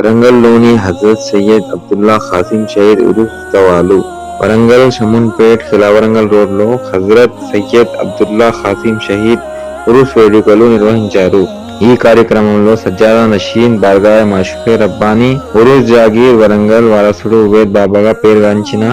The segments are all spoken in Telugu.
వరంగల్లోని హజరత్ సయ్యద్ అబ్దుల్లా ఖాసిం షహీద్ ఉరుఫ్ ఉత్సవాలు వరంగల్ షమున్పేట్ ఖిలావరంగల్ రోడ్లో హజరత్ సయ్యద్ అబ్దుల్లా ఖాసిం షహీద్ ఉరుఫ్ వేడుకలు నిర్వహించారు ఈ కార్యక్రమంలో సజ్జాదా నషీన్ బార్గాయ మషూఫే రబ్బానీ ఉరుఫ్ జాగీర్ వరంగల్ వారసుడు ఉబేద్ బాబాగా పేరుగాంచిన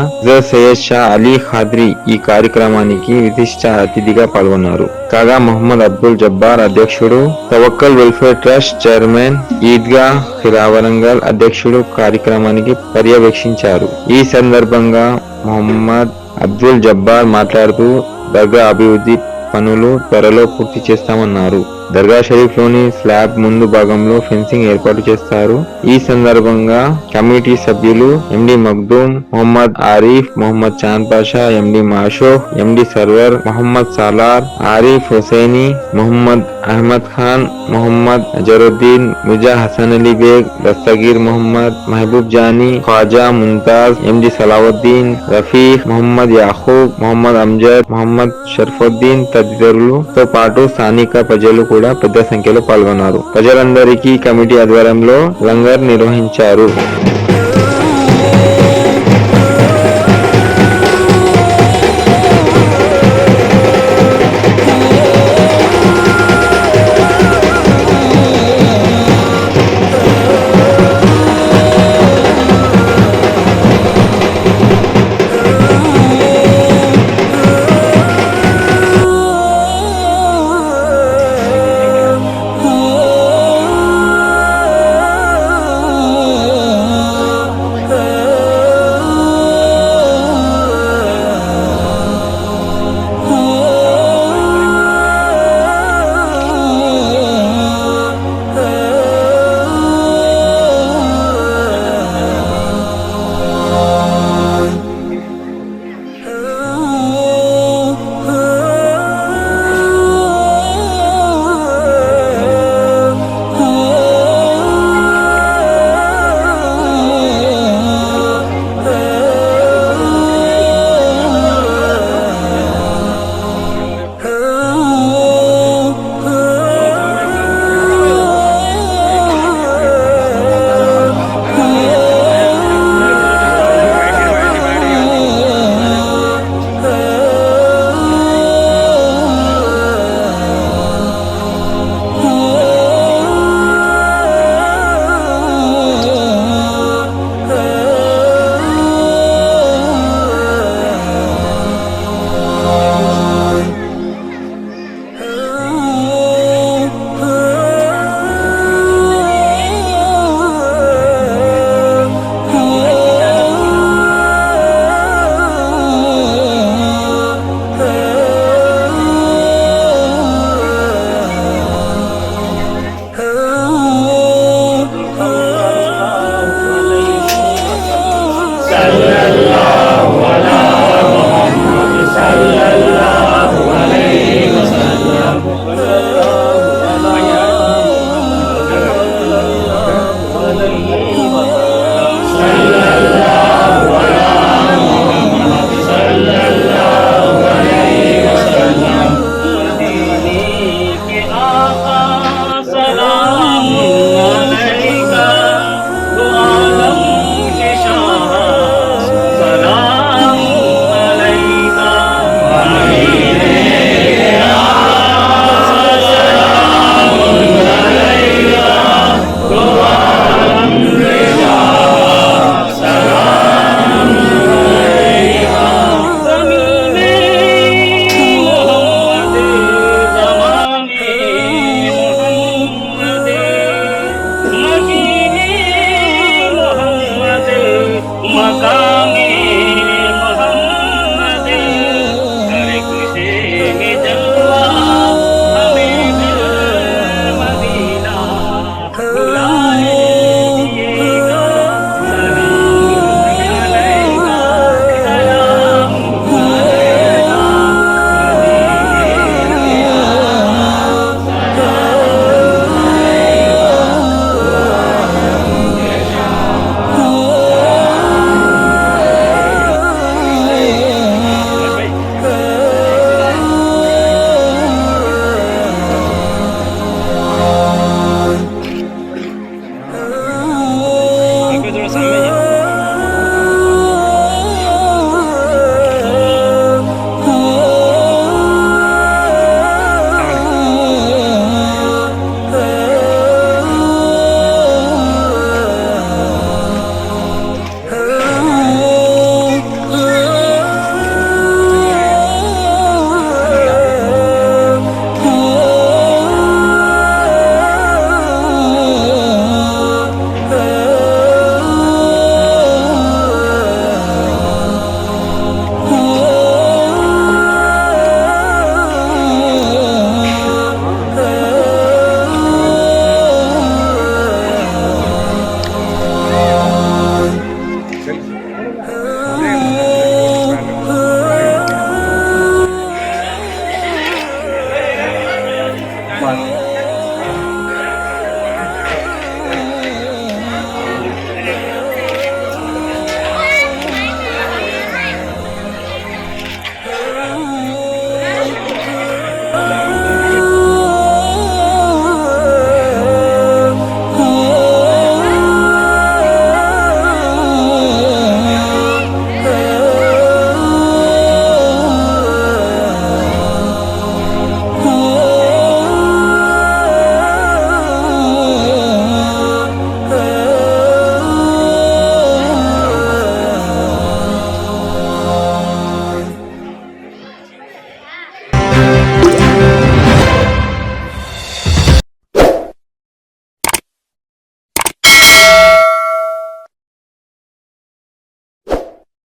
సయ్యద్ షా అలీ ఖాద్రి ఈ కార్యక్రమానికి విశిష్ట అతిథిగా పాల్గొన్నారు. కాగా మొహమ్మద్ అబ్దుల్ జబ్బార్ అధ్యక్షుడు Tawakkal welfare trust chairman Eidgah Khila Warangal అధ్యక్షుడు కార్యక్రమానికి పర్యవేక్షించారు. ఈ సందర్భంగా మొహమ్మద్ అబ్దుల్ జబ్బార్ మాట్లాడుతూ దర్గా అభివృద్ధి పనులు త్వరలో పూర్తి చేస్తామన్నారు. దర్గా షరీఫ్లోని స్లాబ్ ముందు భాగంలో ఫెన్సింగ్ ఏర్పాటు చేస్తారు. ఈ సందర్భంగా కమిటీ సభ్యులు MD Magdoom Mohammed Arif Mohammed Chand Pasha MD Mashoof MD Sarwar Mohammed Salar Arif Huseni Mohammed Ahmed Khan Mohammed Azharuddin Muja Hasan Ali Baig Dastagir Mohammed Mahboob Jani Khwaja Mumtaz MD Salauddin Rafiq Mohammed Yahub Mohammed Amjad Mohammed Sharfuddin తదితరులతో పాటు స్థానిక ప్రజలు కూడా పెద్ద సంఖ్యలో పాల్గొన్నారు. ప్రజలందరికీ కమిటీ ఆధ్వర్యంలో లంగర్ నిర్వహించారు.